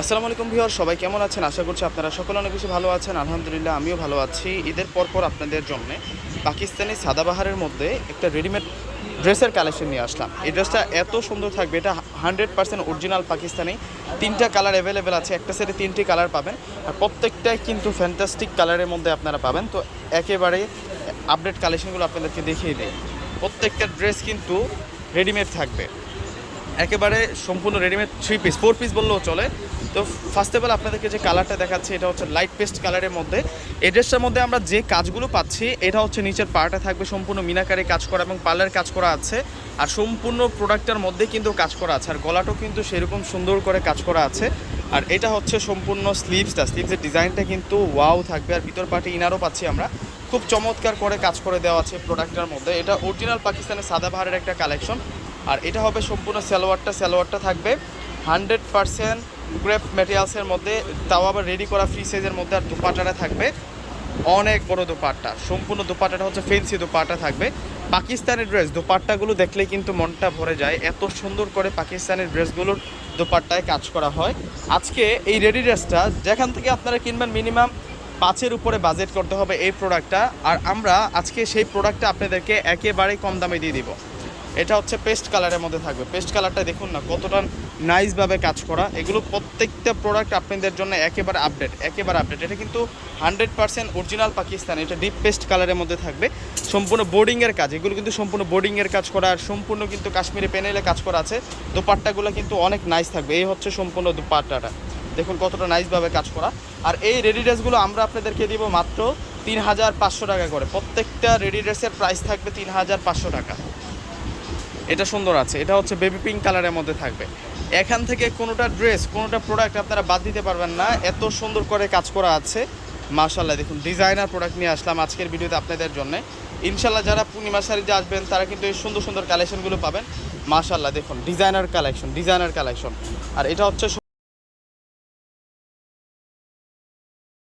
আসসালামু আলাইকুম ভিউয়ার, সবাই কেমন আছেন? আশা করছি আপনারা সকলে অনেক বেশি ভালো আছেন। আলহামদুলিল্লাহ, আমিও ভালো আছি। ঈদের পরপর আপনাদের জন্য পাকিস্তানি সাদাবাহারের মধ্যে একটা রেডিমেড ড্রেসের কালেকশন নিয়ে আসলাম। এই ড্রেসটা এত সুন্দর থাকবে, এটা হান্ড্রেড পার্সেন্ট অরিজিনাল পাকিস্তানি। তিনটা কালার অ্যাভেলেবেল আছে, একটা সেটে তিনটি কালার পাবেন। আর প্রত্যেকটাই কিন্তু ফ্যান্টাস্টিক কালারের মধ্যে আপনারা পাবেন। তো একেবারে আপডেট কালেকশনগুলো আপনাদেরকে দেখিয়ে দিই। প্রত্যেকটা ড্রেস কিন্তু রেডিমেড থাকবে। একেবারে সম্পূর্ণ readymade three piece four piece বললেও চলে। তো ফার্স্ট অফ অল আপনাদেরকে যে কালারটা দেখাচ্ছি, এটা হচ্ছে লাইট পেস্ট কালারের মধ্যে। এই ড্রেসটার মধ্যে আমরা যে কাজগুলো পাচ্ছি, এটা হচ্ছে নিচের পাড়টা থাকবে সম্পূর্ণ মিনাকারে কাজ করা এবং পার্লার কাজ করা আছে। আর সম্পূর্ণ প্রোডাক্টটার মধ্যে কিন্তু কাজ করা আছে, আর গলাটাও কিন্তু সেরকম সুন্দর করে কাজ করা আছে। আর এটা হচ্ছে সম্পূর্ণ স্লিভসটা স্লিভসের ডিজাইনটা কিন্তু ওয়াও থাকবে। আর ভিতর পার্টি ইনারও পাচ্ছি আমরা। খুব চমৎকার করে কাজ করে দেওয়া আছে প্রোডাক্টটার মধ্যে। এটা অরিজিনাল পাকিস্তানের সাদা সাদাবাহারের একটা কালেকশন আর এটা হবে সম্পূর্ণ সালোয়ারটা সালোয়ারটা থাকবে হান্ড্রেড পারসেন্ট গ্রেপ ম্যাটেরিয়ালসের মধ্যে, তাও আবার রেডি করা ফ্রি সাইজের মধ্যে আর দুপাটাটা থাকবে। অনেক বড় দোপাট্টা, সম্পূর্ণ দোপাট্টাটা হচ্ছে ফেন্সি দোপাট্টা থাকবে। পাকিস্তানের ড্রেস দোপাট্টাগুলো দেখলেই কিন্তু মনটা ভরে যায়। এত সুন্দর করে পাকিস্তানের ড্রেসগুলোর দোপাট্টায় কাজ করা হয়। আজকে এই রেডি ড্রেসটা যেখান থেকে আপনারা কিনবেন মিনিমাম পাঁচের উপরে বাজেট করতে হবে এই প্রোডাক্টটা আর আমরা আজকে সেই প্রোডাক্টটা আপনাদেরকে একেবারেই কম দামে দিয়ে দিব। এটা হচ্ছে পেস্ট কালারের মধ্যে থাকবে। পেস্ট কালারটা দেখুন না, কতটা নাইসভাবে কাজ করা। এগুলো প্রত্যেকটা প্রোডাক্ট আপনাদের জন্য একেবারে আপডেট একেবারে আপডেট এটা কিন্তু হান্ড্রেড পার্সেন্ট অরিজিনাল পাকিস্তান, এটা ডিপ পেস্ট কালারের মধ্যে থাকবে। সম্পূর্ণ বোর্ডিংয়ের কাজ, এগুলো কিন্তু সম্পূর্ণ বোর্ডিংয়ের কাজ করা, আর সম্পূর্ণ কিন্তু কাশ্মীরি প্যানেলে কাজ করা আছে। দোপাট্টাগুলো কিন্তু অনেক নাইস থাকবে। এই হচ্ছে সম্পূর্ণ দোপাট্টাটা। দেখুন কতটা নাইসভাবে কাজ করা। আর এই রেডি ড্রেসগুলো আমরা আপনাদেরকে দিব মাত্র তিন হাজার পাঁচশো টাকা করে। প্রত্যেকটা রেডি ড্রেসের প্রাইস থাকবে তিন হাজার পাঁচশো টাকা। এটা সুন্দর আছে। এটা হচ্ছে বেবি পিঙ্ক কালারের মধ্যে থাকবে। এখান থেকে কোনোটা ড্রেস কোনোটা প্রোডাক্ট আপনারা বাদ দিতে পারবেন না। এত সুন্দর করে কাজ করা আছে। মাশাল্লাহ দেখুন ডিজাইনার প্রোডাক্ট নিয়ে আসলাম আজকের ভিডিওতে আপনাদের জন্য। ইনশাল্লাহ যারা পূর্ণিমা শাড়িতে আসবেন, তারা কিন্তু এই সুন্দর সুন্দর কালেকশনগুলো পাবেন। মাশাল্লাহ দেখুন ডিজাইনার কালেকশন ডিজাইনার কালেকশন আর এটা হচ্ছে